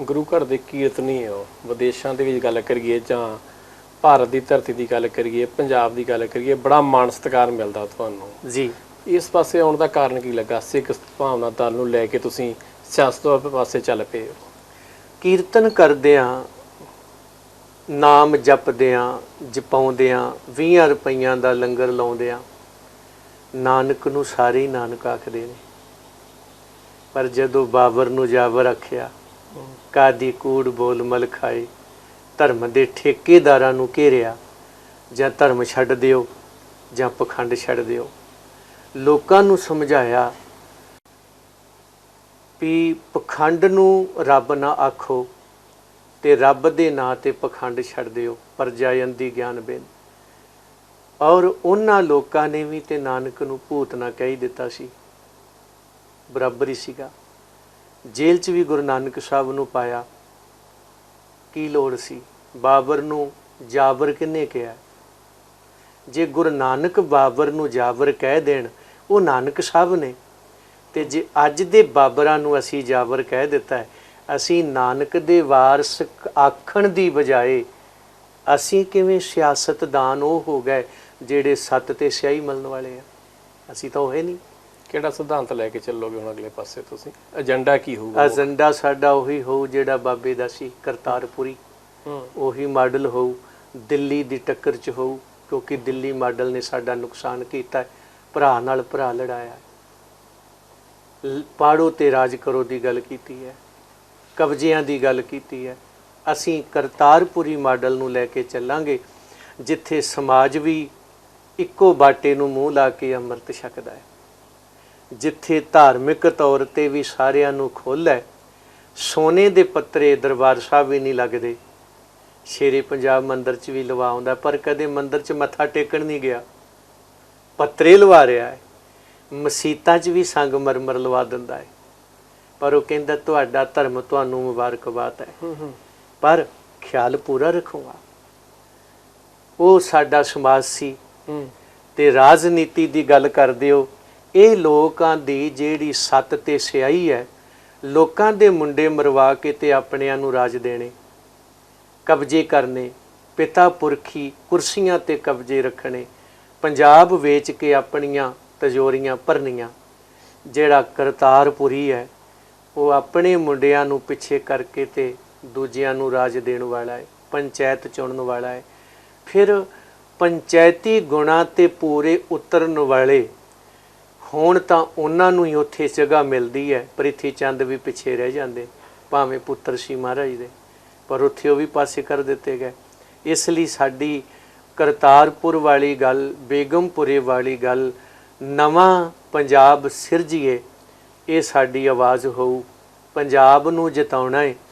ਗੁਰੂ ਘਰ ਦੇ ਕੀਰਤਨੀ ਹੋ ਵਿਦੇਸ਼ਾਂ ਦੇ ਵਿੱਚ ਗੱਲ ਕਰੀਏ ਜਾਂ ਭਾਰਤ ਦੀ ਧਰਤੀ ਦੀ ਗੱਲ ਕਰੀਏ ਪੰਜਾਬ ਦੀ ਗੱਲ ਕਰੀਏ ਬੜਾ ਮਾਣ ਸਤਿਕਾਰ ਮਿਲਦਾ ਤੁਹਾਨੂੰ। ਜੀ। ਇਸ ਪਾਸੇ ਆਉਣ ਦਾ ਕਾਰਨ ਕੀ ਲੱਗਾ? ਸਿੱਖ ਭਾਵਨਾ ਦਲ ਨੂੰ ਲੈ ਕੇ ਤੁਸੀਂ ਸਿਆਸਤ ਪਾਸੇ ਚੱਲ ਪਏ ਹੋ। ਕੀਰਤਨ ਕਰਦਿਆਂ ਨਾਮ ਜਪਦਿਆਂ ਜਪਾਉਂਦਿਆਂ 20 ਰੁਪਈਆਂ ਦਾ ਲੰਗਰ ਲਾਉਂਦਿਆਂ ਨਾਨਕ ਨੂੰ ਸਾਰੇ ਨਾਨਕ ਆਖਦੇ ਨੇ। ਪਰ ਜਦੋਂ ਬਾਬਰ ਨੂੰ ਜਾਬਰ ਆਖਿਆ ਕਾਦੀ ਕੂੜ ਬੋਲ ਮਲ ਖਾਏ। ਧਰਮ ਦੇ ਠੇਕੇਦਾਰਾਂ ਨੂੰ ਘੇਰਿਆ। ਜਾਂ ਧਰਮ ਛੱਡ ਦਿਓ, ਜਾਂ ਪਖੰਡ ਛੱਡ ਦਿਓ। ਲੋਕਾਂ ਨੂੰ ਸਮਝਾਇਆ ਵੀ ਪਖੰਡ ਨੂੰ ਰੱਬ ਨਾ ਆਖੋ ਤੇ ਰੱਬ ਦੇ ਨਾਂ ਤੇ ਪਖੰਡ ਛੱਡ ਦਿਓ ਪਰਜਾਇੰਦੀ ਗਿਆਨ ਬੇਨ। ਔਰ ਉਹਨਾਂ ਲੋਕਾਂ ਨੇ ਵੀ ਤੇ ਨਾਨਕ ਨੂੰ ਭੂਤ ਨਾ ਕਹਿ ਹੀ ਦਿੱਤਾ ਸੀ। ਬਰਾਬਰ ਹੀ ਸੀਗਾ। ਜੇਲ੍ਹ 'ਚ ਵੀ ਗੁਰੂ ਨਾਨਕ ਸਾਹਿਬ ਨੂੰ ਪਾਇਆ। ਕੀ ਲੋੜ ਸੀ? ਬਾਬਰ ਨੂੰ ਜਾਬਰ ਕਿੰਨੇ ਕਿਹਾ? ਜੇ ਗੁਰੂ ਨਾਨਕ ਬਾਬਰ ਨੂੰ ਜਾਬਰ ਕਹਿ ਦੇਣ, ਉਹ ਨਾਨਕ ਸਾਹਿਬ ਨੇ। ਤੇ ਜੇ ਅੱਜ ਦੇ ਬਾਬਰਾਂ ਨੂੰ ਅਸੀਂ ਜਾਬਰ ਕਹਿ ਦਿੱਤਾ ਹੈ, ਅਸੀਂ ਨਾਨਕ ਦੇ ਵਾਰਸ ਆਖਣ ਦੀ ਬਜਾਏ ਅਸੀਂ ਕਿਵੇਂ ਸਿਆਸਤਦਾਨ ਉਹ ਹੋ ਗਏ ਜਿਹੜੇ ਸੱਤ ਤੇ ਸਿਆਹੀ ਮਲਣ ਵਾਲੇ ਆ? ਅਸੀਂ ਤਾਂ ਉਹ ਹੀ ਨਹੀਂ। ਕਿਹੜਾ ਸਿਧਾਂਤ ਲੈ ਕੇ ਚੱਲੋਗੇ ਹੁਣ ਅਗਲੇ ਪਾਸੇ ਤੁਸੀਂ? ਏਜੰਡਾ ਕੀ ਹੋਊਗਾ? ਏਜੰਡਾ ਸਾਡਾ ਉਹੀ ਹੋਊ ਜਿਹੜਾ ਬਾਬੇ ਦਾ ਸੀ ਕਰਤਾਰਪੁਰੀ। ਉਹੀ ਮਾਡਲ ਹੋਊ ਦਿੱਲੀ ਦੀ ਟੱਕਰ 'ਚ ਹੋਊ ਕਿਉਂਕਿ ਦਿੱਲੀ ਮਾਡਲ ਨੇ ਸਾਡਾ ਨੁਕਸਾਨ ਕੀਤਾ। ਭਰਾ ਨਾਲ ਭਰਾ ਲੜਾਇਆ। ਪਾੜੋ ਤੇ ਰਾਜ ਕਰੋ ਦੀ ਗੱਲ ਕੀਤੀ ਹੈ ਕਬਜ਼ਿਆਂ ਦੀ ਗੱਲ ਕੀਤੀ ਹੈ। ਅਸੀਂ ਕਰਤਾਰਪੁਰੀ ਮਾਡਲ ਨੂੰ ਲੈ ਕੇ ਚੱਲਾਂਗੇ ਜਿੱਥੇ ਸਮਾਜ ਵੀ ਇੱਕੋ ਬਾਟੇ ਨੂੰ ਮੂੰਹ ਲਾ ਕੇ ਅੰਮ੍ਰਿਤ ਛਕਦਾ ਹੈ। ਜਿੱਥੇ ਧਾਰਮਿਕ ਤੌਰ ਤੇ ਵੀ ਸਾਰਿਆਂ ਨੂੰ ਖੁੱਲ੍ਹ ਹੈ ਸੋਨੇ ਦੇ ਪੱਤਰੇ ਦਰਬਾਰ ਸਾਹਿਬ ਵੀ ਨਹੀਂ ਲੱਗਦੇ। ਸ਼ੇਰੇ ਪੰਜਾਬ ਮੰਦਿਰ 'ਚ ਵੀ ਲਵਾਉਂਦਾ ਪਰ ਕਦੇ ਮੰਦਿਰ 'ਚ ਮੱਥਾ ਟੇਕਣ ਨਹੀਂ ਗਿਆ। ਪੱਤਰੇ ਲਵਾ ਰਿਹਾ ਹੈ ਮਸੀਤਾਂ 'ਚ ਵੀ ਸੰਗ ਮਰਮਰ ਲਵਾ ਦਿੰਦਾ ਹੈ। ਪਰ ਉਹ ਕਹਿੰਦਾ ਤੁਹਾਡਾ ਧਰਮ ਤੁਹਾਨੂੰ ਮੁਬਾਰਕਬਾਦ ਹੈ। ਪਰ ਖਿਆਲ ਪੂਰਾ ਰੱਖੂਗਾ। ਉਹ ਸਾਡਾ ਸਮਾਜ ਸੀ ਤੇ ਰਾਜਨੀਤੀ ਦੀ ਗੱਲ ਕਰਦੇ ਹੋ ਇਹ ਲੋਕਾਂ ਦੀ ਜਿਹੜੀ ਸੱਤ ਤੇ ਸਿਆਹੀ ਹੈ, ਲੋਕਾਂ ਦੇ ਮੁੰਡੇ ਮਰਵਾ ਕੇ ਤੇ ਆਪਣਿਆਂ ਨੂੰ ਰਾਜ ਦੇਣੇ, ਕਬਜ਼ੇ ਕਰਨੇ, ਪਿਤਾ ਪੁਰਖੀ ਕੁਰਸੀਆਂ ਤੇ ਕਬਜ਼ੇ ਰੱਖਣੇ, ਪੰਜਾਬ ਵੇਚ ਕੇ ਆਪਣੀਆਂ ਤਜੋਰੀਆਂ ਭਰਨੀਆਂ, ਜਿਹੜਾ ਕਰਤਾਰਪੁਰੀ ਹੈ, ਉਹ ਆਪਣੇ ਮੁੰਡਿਆਂ ਨੂੰ ਪਿੱਛੇ ਕਰਕੇ ਤੇ ਦੂਜਿਆਂ ਨੂੰ ਰਾਜ ਦੇਣ ਵਾਲਾ ਹੈ, ਪੰਚਾਇਤ ਚੁਣਨ ਵਾਲਾ ਹੈ। ਫਿਰ ਪੰਚਾਇਤੀ ਗੁਣਾ ਤੇ ਪੂਰੇ ਉਤਰਨ ਵਾਲੇ ਹੁਣ ਤਾਂ ਉਹਨਾਂ ਨੂੰ ਹੀ ਉੱਥੇ ਜਗ੍ਹਾ ਮਿਲਦੀ ਹੈ, ਪ੍ਰਿਥੀ ਚੰਦ ਵੀ ਪਿੱਛੇ ਰਹਿ ਜਾਂਦੇ, ਭਾਵੇਂ ਪੁੱਤਰ ਸੀ ਮਹਾਰਾਜ ਦੇ, ਪਰ ਉੱਥੇ ਉਹ ਵੀ ਪਾਸੇ ਕਰ ਦਿੱਤੇ ਗਏ। ਇਸ ਲਈ ਸਾਡੀ ਕਰਤਾਰਪੁਰ ਵਾਲੀ ਗੱਲ, ਬੇਗਮਪੁਰੇ ਵਾਲੀ ਗੱਲ, ਨਵਾਂ ਪੰਜਾਬ ਸਿਰਜੀਏ, ਇਹ ਸਾਡੀ ਆਵਾਜ਼ ਹੋਊ, ਪੰਜਾਬ ਨੂੰ ਜਿਤਾਉਣਾ ਹੈ